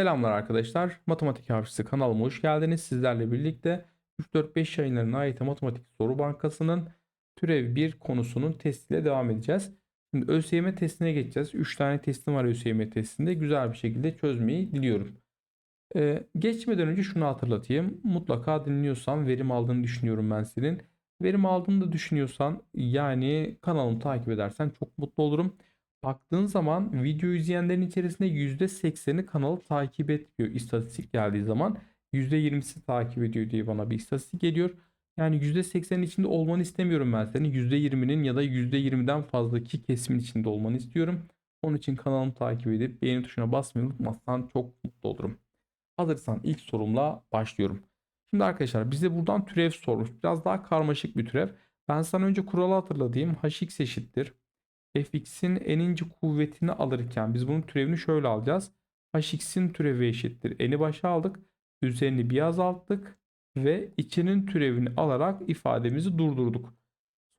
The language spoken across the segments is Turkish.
Selamlar arkadaşlar. Matematik Hafızası kanalıma hoş geldiniz. Sizlerle birlikte 3-4-5 yayınlarına ait matematik soru bankasının türev 1 konusunun testiyle devam edeceğiz. Şimdi ÖSYM testine geçeceğiz. 3 tane testim var ÖSYM testinde. Güzel bir şekilde çözmeyi diliyorum. Ee, geçmeden önce şunu hatırlatayım. Mutlaka dinliyorsan verim aldığını düşünüyorum ben senin. Verim aldığını da düşünüyorsan yani kanalımı takip edersen çok mutlu olurum. Baktığın zaman video izleyenlerin içerisinde %80'i kanalı takip etmiyor istatistik geldiği zaman. %20'si takip ediyor diye bana bir istatistik geliyor. Yani %80'in içinde olmanı istemiyorum ben senin. %20'nin ya da %20'den fazlaki kesimin içinde olmanı istiyorum. Onun için kanalımı takip edip beğeni tuşuna basmayı unutmazsan çok mutlu olurum. Hazırsan ilk sorumla başlıyorum. Şimdi arkadaşlar bize buradan türev sormuş. Biraz daha karmaşık bir türev. Ben sana önce kuralı hatırlatayım. hx eşittir fx'in eninci kuvvetini alırken biz bunun türevini şöyle alacağız. hx'in türevi eşittir. N'i başa aldık. Üzerini bir azalttık. Ve içinin türevini alarak ifademizi durdurduk.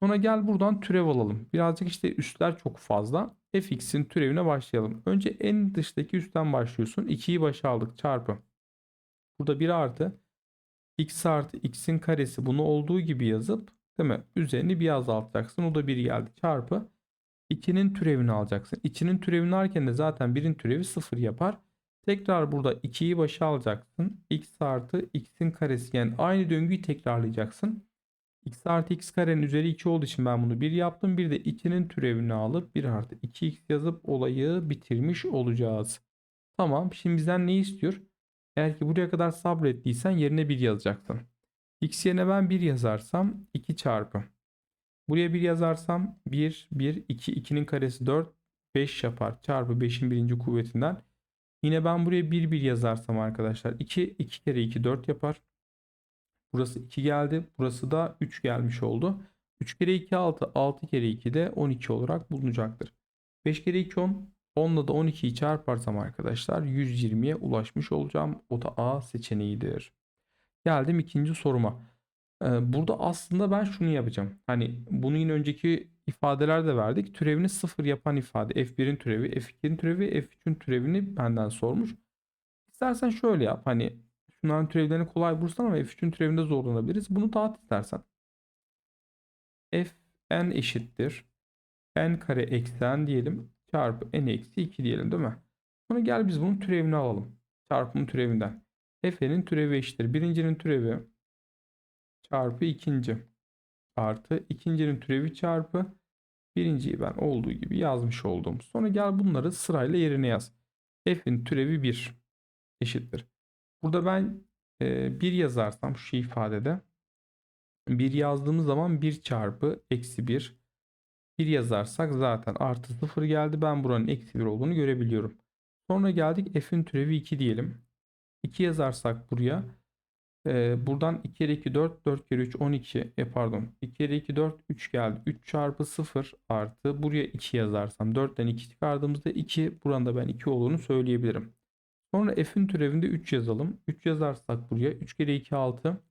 Sonra gel buradan türev alalım. Birazcık işte üstler çok fazla. fx'in türevine başlayalım. Önce en dıştaki üstten başlıyorsun. 2'yi başa aldık çarpı. Burada 1 artı x artı x'in karesi bunu olduğu gibi yazıp değil mi? Üzerini bir azaltacaksın. O da 1 geldi çarpı. 2'nin türevini alacaksın. 2'nin türevini alırken de zaten 1'in türevi 0 yapar. Tekrar burada 2'yi başa alacaksın. x artı x'in karesi yani aynı döngüyü tekrarlayacaksın. x artı x karenin üzeri 2 olduğu için ben bunu 1 yaptım. Bir de 2'nin türevini alıp 1 artı 2x yazıp olayı bitirmiş olacağız. Tamam şimdi bizden ne istiyor? Eğer ki buraya kadar sabrettiysen yerine 1 yazacaksın. x yerine ben 1 yazarsam 2 çarpı Buraya 1 yazarsam 1, 1, 2, 2'nin karesi 4, 5 yapar. Çarpı 5'in birinci kuvvetinden. Yine ben buraya 1, 1 yazarsam arkadaşlar 2, 2 kere 2, 4 yapar. Burası 2 geldi. Burası da 3 gelmiş oldu. 3 kere 2 6, 6 kere 2 de 12 olarak bulunacaktır. 5 kere 2 10, 10 ile de 12'yi çarparsam arkadaşlar 120'ye ulaşmış olacağım. O da A seçeneğidir. Geldim ikinci soruma. Burada aslında ben şunu yapacağım. Hani bunu yine önceki ifadelerde verdik. Türevini sıfır yapan ifade. F1'in türevi, F2'nin türevi, F3'ün türevini benden sormuş. İstersen şöyle yap. Hani şunların türevlerini kolay bulursan ama F3'ün türevinde zorlanabiliriz. Bunu dağıt istersen. F n eşittir. n kare eksi n diyelim. Çarpı n eksi 2 diyelim değil mi? Sonra gel biz bunun türevini alalım. Çarpımın türevinden. F'nin türevi eşittir. Birincinin türevi çarpı ikinci artı ikincinin türevi çarpı birinciyi ben olduğu gibi yazmış oldum. Sonra gel bunları sırayla yerine yaz. F'in türevi 1 eşittir. Burada ben e, 1 yazarsam şu ifadede 1 yazdığımız zaman 1 çarpı eksi 1 1 yazarsak zaten artı 0 geldi. Ben buranın eksi 1 olduğunu görebiliyorum. Sonra geldik f'in türevi 2 diyelim. 2 yazarsak buraya ee, buradan 2 kere 2 4, 4 kere 3 12. E pardon. 2 kere 2 4 3 geldi. 3 çarpı 0 artı buraya 2 yazarsam 4'ten 2 çıkardığımızda 2 burada ben 2 olduğunu söyleyebilirim. Sonra f'in türevinde 3 yazalım. 3 yazarsak buraya 3 kere 2 6.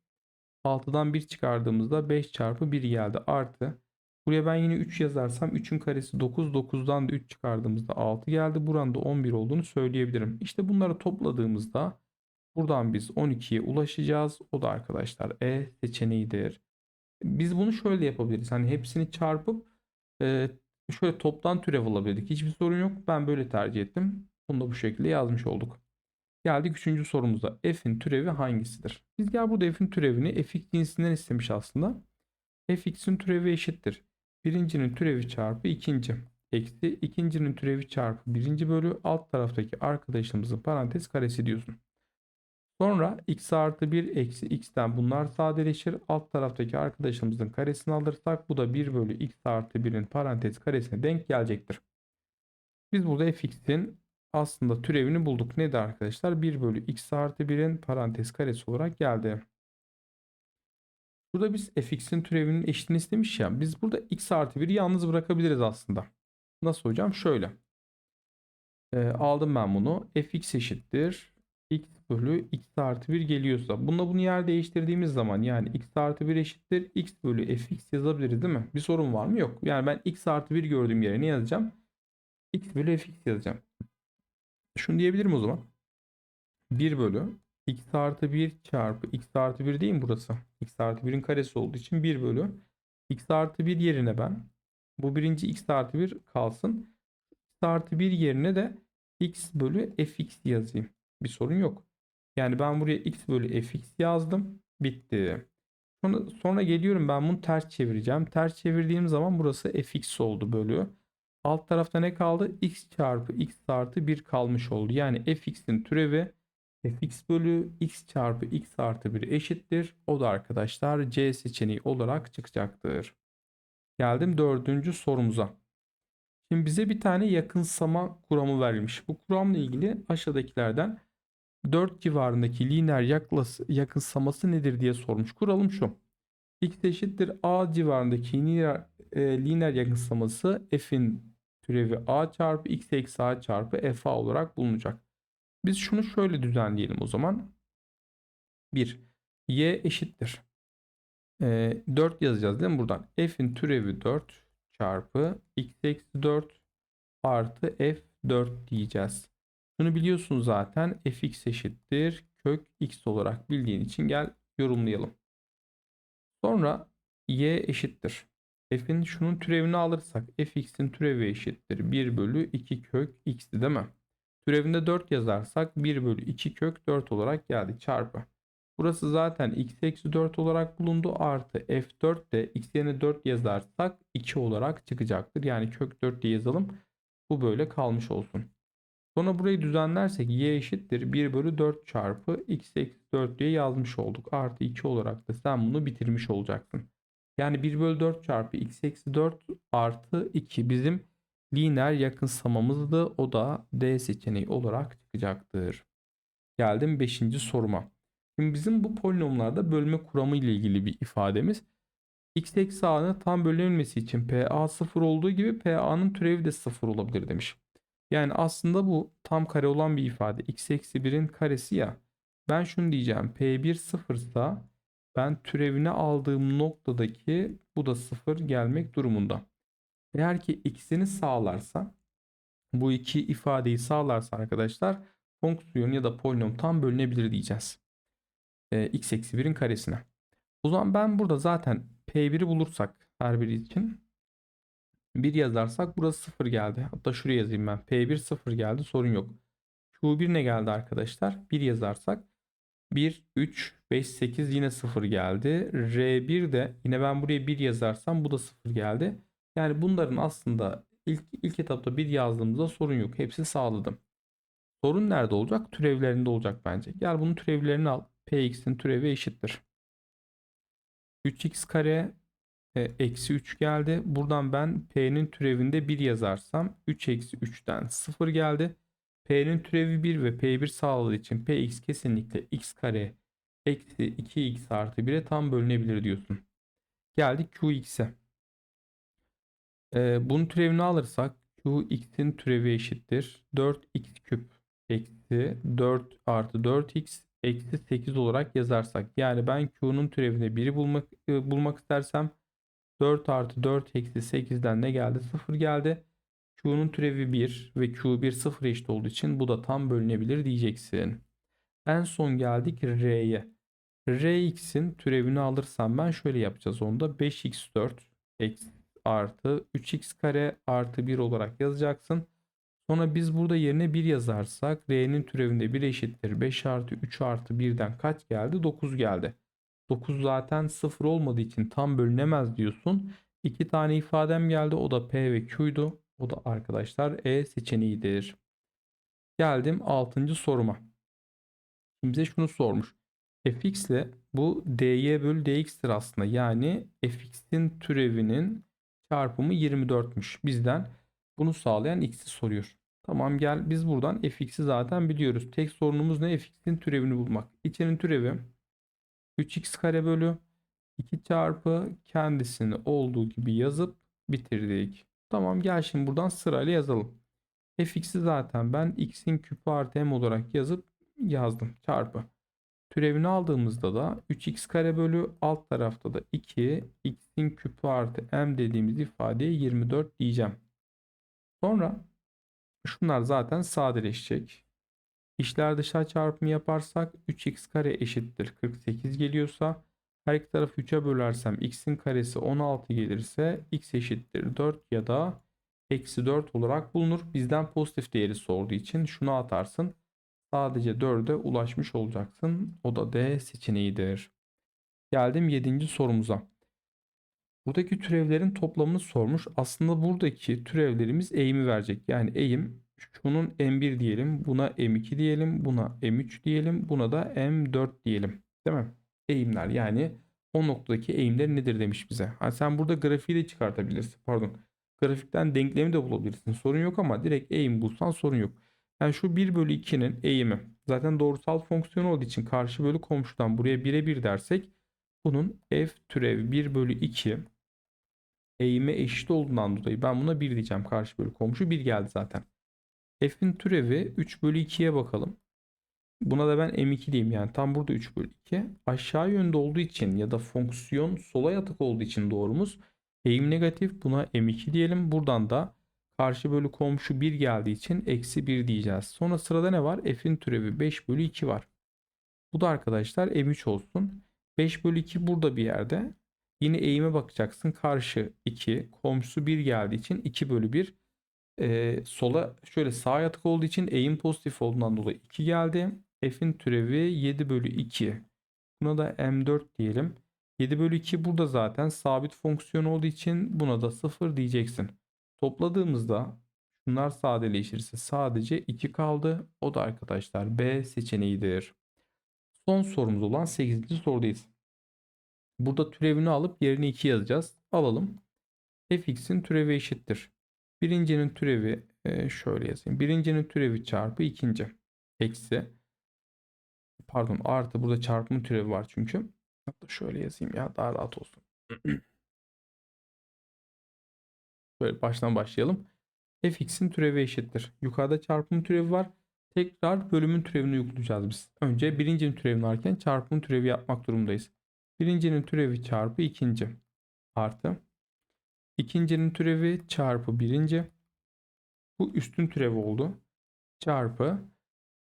6'dan 1 çıkardığımızda 5 çarpı 1 geldi. Artı buraya ben yine 3 yazarsam 3'ün karesi 9. 9'dan da 3 çıkardığımızda 6 geldi. Buranın da 11 olduğunu söyleyebilirim. İşte bunları topladığımızda Buradan biz 12'ye ulaşacağız. O da arkadaşlar E seçeneğidir. Biz bunu şöyle yapabiliriz. Hani hepsini çarpıp e, şöyle toptan türev alabilirdik. Hiçbir sorun yok. Ben böyle tercih ettim. Bunu da bu şekilde yazmış olduk. Geldik üçüncü sorumuza. F'in türevi hangisidir? Biz gel burada f'in türevini fx cinsinden istemiş aslında. fx'in türevi eşittir. Birincinin türevi çarpı ikinci. Eksi ikincinin türevi çarpı birinci bölü alt taraftaki arkadaşımızın parantez karesi diyorsun. Sonra x artı 1 eksi x'ten bunlar sadeleşir. Alt taraftaki arkadaşımızın karesini alırsak bu da 1 bölü x artı 1'in parantez karesine denk gelecektir. Biz burada fx'in aslında türevini bulduk. Nedir arkadaşlar? 1 bölü x artı 1'in parantez karesi olarak geldi. Burada biz fx'in türevinin eşitini istemiş ya. Biz burada x artı 1'i yalnız bırakabiliriz aslında. Nasıl hocam? Şöyle. E, aldım ben bunu. fx eşittir x bölü x artı 1 geliyorsa bununla bunu yer değiştirdiğimiz zaman yani x artı 1 eşittir x bölü fx yazabiliriz değil mi? Bir sorun var mı? Yok. Yani ben x artı 1 gördüğüm yere ne yazacağım? x bölü fx yazacağım. Şunu diyebilirim o zaman. 1 bölü x artı 1 çarpı x artı 1 değil mi burası? x artı 1'in karesi olduğu için 1 bölü x artı 1 yerine ben bu birinci x artı 1 kalsın. x artı 1 yerine de x bölü fx yazayım. Bir sorun yok. Yani ben buraya x bölü fx yazdım. Bitti. Sonra, sonra geliyorum ben bunu ters çevireceğim. Ters çevirdiğim zaman burası fx oldu bölü. Alt tarafta ne kaldı? x çarpı x artı 1 kalmış oldu. Yani fx'in türevi fx bölü x çarpı x artı 1 eşittir. O da arkadaşlar C seçeneği olarak çıkacaktır. Geldim dördüncü sorumuza. Şimdi bize bir tane yakınsama kuramı verilmiş. Bu kuramla ilgili aşağıdakilerden 4 civarındaki lineer yaklas- yakınsaması nedir diye sormuş. Kuralım şu. x eşittir a civarındaki lineer, e, lineer yakınsaması f'in türevi a çarpı x eksi a çarpı fa olarak bulunacak. Biz şunu şöyle düzenleyelim o zaman. 1. y eşittir. E, 4 yazacağız değil mi buradan? f'in türevi 4 çarpı x eksi 4 artı f 4 diyeceğiz. Şunu biliyorsun zaten fx eşittir kök x olarak bildiğin için gel yorumlayalım. Sonra y eşittir. f'in şunun türevini alırsak fx'in türevi eşittir 1 bölü 2 kök x'ti değil mi? Türevinde 4 yazarsak 1 bölü 2 kök 4 olarak geldi çarpı. Burası zaten x eksi 4 olarak bulundu artı f4 de x yerine 4 yazarsak 2 olarak çıkacaktır. Yani kök 4 diye yazalım. Bu böyle kalmış olsun. Sonra burayı düzenlersek y eşittir 1 bölü 4 çarpı x eksi 4 diye yazmış olduk. Artı 2 olarak da sen bunu bitirmiş olacaksın. Yani 1 bölü 4 çarpı x eksi 4 artı 2 bizim lineer yakınsamamızdı. O da D seçeneği olarak çıkacaktır. Geldim 5. soruma. Şimdi bizim bu polinomlarda bölme kuramı ile ilgili bir ifademiz. x eksi a'nın tam bölünmesi için pa 0 olduğu gibi pa'nın türevi de 0 olabilir demiş. Yani aslında bu tam kare olan bir ifade. x eksi 1'in karesi ya. Ben şunu diyeceğim. P1 sıfırsa ben türevini aldığım noktadaki bu da sıfır gelmek durumunda. Eğer ki x'ini sağlarsa bu iki ifadeyi sağlarsa arkadaşlar fonksiyon ya da polinom tam bölünebilir diyeceğiz. Ee, x eksi 1'in karesine. O zaman ben burada zaten P1'i bulursak her biri için 1 yazarsak burası 0 geldi. Hatta şuraya yazayım ben. P1 0 geldi sorun yok. Q1 ne geldi arkadaşlar? 1 yazarsak 1, 3, 5, 8 yine 0 geldi. R1 de yine ben buraya 1 yazarsam bu da 0 geldi. Yani bunların aslında ilk, ilk etapta 1 yazdığımızda sorun yok. Hepsi sağladım. Sorun nerede olacak? Türevlerinde olacak bence. Gel bunun türevlerini al. Px'in türevi eşittir. 3x kare eksi 3 geldi. Buradan ben P'nin türevinde 1 yazarsam 3 eksi 3'ten 0 geldi. P'nin türevi 1 ve P1 sağladığı için Px kesinlikle x kare eksi 2x artı 1'e tam bölünebilir diyorsun. Geldik Qx'e. Ee, bunun türevini alırsak Qx'in türevi eşittir. 4x küp eksi 4 artı 4x eksi 8 olarak yazarsak. Yani ben Q'nun türevini 1'i bulmak, e, bulmak istersem 4 artı 4 eksi 8'den ne geldi? 0 geldi. Q'nun türevi 1 ve Q1 0 eşit olduğu için bu da tam bölünebilir diyeceksin. En son geldik R'ye. Rx'in türevini alırsam ben şöyle yapacağız onu da 5x4 eksi artı 3x kare artı 1 olarak yazacaksın. Sonra biz burada yerine 1 yazarsak R'nin türevinde 1 eşittir 5 artı 3 artı 1'den kaç geldi? 9 geldi. 9 zaten 0 olmadığı için tam bölünemez diyorsun. İki tane ifadem geldi. O da P ve Q'ydu. O da arkadaşlar E seçeneğidir. Geldim 6. soruma. Şimdi bize şunu sormuş. fx ile bu dy bölü dx'tir aslında. Yani fx'in türevinin çarpımı 24'müş. Bizden bunu sağlayan x'i soruyor. Tamam gel biz buradan fx'i zaten biliyoruz. Tek sorunumuz ne? fx'in türevini bulmak. İçinin türevi 3x kare bölü 2 çarpı kendisini olduğu gibi yazıp bitirdik. Tamam gel şimdi buradan sırayla yazalım. fx'i zaten ben x'in küpü artı m olarak yazıp yazdım. Çarpı. Türevini aldığımızda da 3x kare bölü alt tarafta da 2 x'in küpü artı m dediğimiz ifadeye 24 diyeceğim. Sonra şunlar zaten sadeleşecek. İşler dışlar çarpımı yaparsak 3x kare eşittir 48 geliyorsa her iki tarafı 3'e bölersem x'in karesi 16 gelirse x eşittir 4 ya da eksi 4 olarak bulunur. Bizden pozitif değeri sorduğu için şunu atarsın. Sadece 4'e ulaşmış olacaksın. O da D seçeneğidir. Geldim 7. sorumuza. Buradaki türevlerin toplamını sormuş. Aslında buradaki türevlerimiz eğimi verecek. Yani eğim şunun M1 diyelim, buna M2 diyelim, buna M3 diyelim, buna da M4 diyelim. Değil mi? Eğimler yani o noktadaki eğimler nedir demiş bize. Ha, sen burada grafiği de çıkartabilirsin. Pardon. Grafikten denklemi de bulabilirsin. Sorun yok ama direkt eğim bulsan sorun yok. Yani şu 1 bölü 2'nin eğimi zaten doğrusal fonksiyon olduğu için karşı bölü komşudan buraya 1'e 1 dersek bunun f türev 1 bölü 2 eğime eşit olduğundan dolayı ben buna 1 diyeceğim. Karşı bölü komşu 1 geldi zaten. F'in türevi 3 bölü 2'ye bakalım. Buna da ben m2 diyeyim yani tam burada 3 bölü 2. Aşağı yönde olduğu için ya da fonksiyon sola yatık olduğu için doğrumuz eğim negatif buna m2 diyelim. Buradan da karşı bölü komşu 1 geldiği için eksi 1 diyeceğiz. Sonra sırada ne var? F'in türevi 5 bölü 2 var. Bu da arkadaşlar m3 olsun. 5 bölü 2 burada bir yerde. Yine eğime bakacaksın. Karşı 2 komşusu 1 geldiği için 2 bölü 1 ee, sola şöyle sağ yatık olduğu için eğim pozitif olduğundan dolayı 2 geldi. F'in türevi 7 bölü 2. Buna da M4 diyelim. 7 bölü 2 burada zaten sabit fonksiyon olduğu için buna da 0 diyeceksin. Topladığımızda şunlar sadeleşirse sadece 2 kaldı. O da arkadaşlar B seçeneğidir. Son sorumuz olan 8. sorudayız. Burada türevini alıp yerine 2 yazacağız. Alalım. fx'in türevi eşittir. Birincinin türevi e, şöyle yazayım. Birincinin türevi çarpı ikinci. Eksi. Pardon artı burada çarpımın türevi var çünkü. Hatta şöyle yazayım ya daha rahat olsun. Böyle baştan başlayalım. fx'in türevi eşittir. Yukarıda çarpımın türevi var. Tekrar bölümün türevini uygulayacağız biz. Önce birincinin türevini alırken çarpımın türevi yapmak durumundayız. Birincinin türevi çarpı ikinci. Artı. İkincinin türevi çarpı birinci. Bu üstün türev oldu. Çarpı.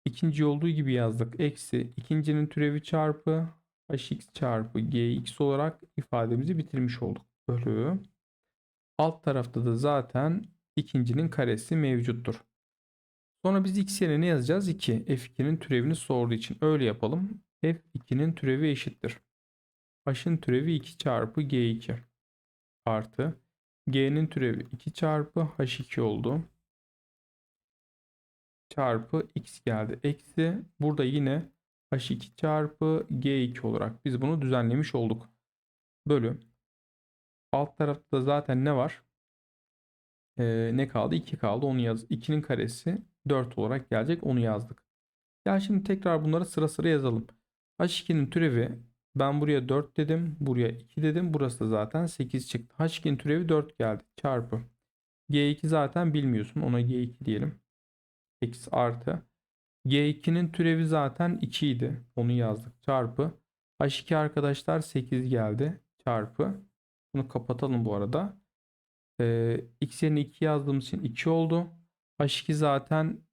ikinci olduğu gibi yazdık. Eksi ikincinin türevi çarpı hx çarpı gx olarak ifademizi bitirmiş olduk. Bölü. Alt tarafta da zaten ikincinin karesi mevcuttur. Sonra biz x yerine ne yazacağız? 2. F2'nin türevini sorduğu için öyle yapalım. F2'nin türevi eşittir. H'ın türevi 2 çarpı G2 artı G'nin türevi 2 çarpı H2 oldu. Çarpı X geldi. Eksi burada yine H2 çarpı G2 olarak biz bunu düzenlemiş olduk. Bölü. Alt tarafta da zaten ne var? Ee, ne kaldı? 2 kaldı. Onu yaz. 2'nin karesi 4 olarak gelecek. Onu yazdık. Gel şimdi tekrar bunları sıra sıra yazalım. H2'nin türevi ben buraya 4 dedim. Buraya 2 dedim. Burası da zaten 8 çıktı. H2'nin türevi 4 geldi. Çarpı. G2 zaten bilmiyorsun. Ona G2 diyelim. X artı. G2'nin türevi zaten 2 idi. Onu yazdık. Çarpı. H2 arkadaşlar 8 geldi. Çarpı. Bunu kapatalım bu arada. Ee, X yerine 2 yazdığımız için 2 oldu. H2 zaten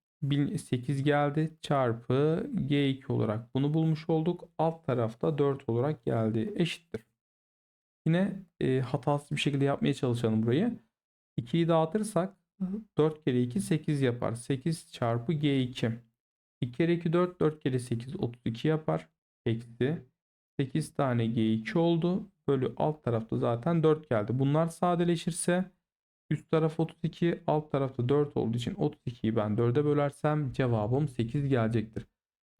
8 geldi çarpı G2 olarak bunu bulmuş olduk. Alt tarafta 4 olarak geldi. Eşittir. Yine e, hatasız bir şekilde yapmaya çalışalım burayı. 2'yi dağıtırsak 4 kere 2 8 yapar. 8 çarpı G2. 2 kere 2 4 4 kere 8 32 yapar. Eksi 8 tane G2 oldu. Bölü alt tarafta zaten 4 geldi. Bunlar sadeleşirse Üst taraf 32, alt tarafta 4 olduğu için 32'yi ben 4'e bölersem cevabım 8 gelecektir.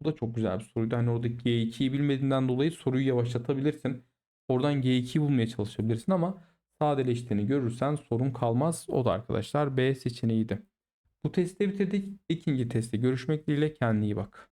Bu da çok güzel bir soruydu. Hani oradaki G2'yi bilmediğinden dolayı soruyu yavaşlatabilirsin. Oradan G2'yi bulmaya çalışabilirsin ama sadeleştiğini görürsen sorun kalmaz. O da arkadaşlar B seçeneğiydi. Bu testi bitirdik. İkinci testte görüşmek dileğiyle kendine iyi bak.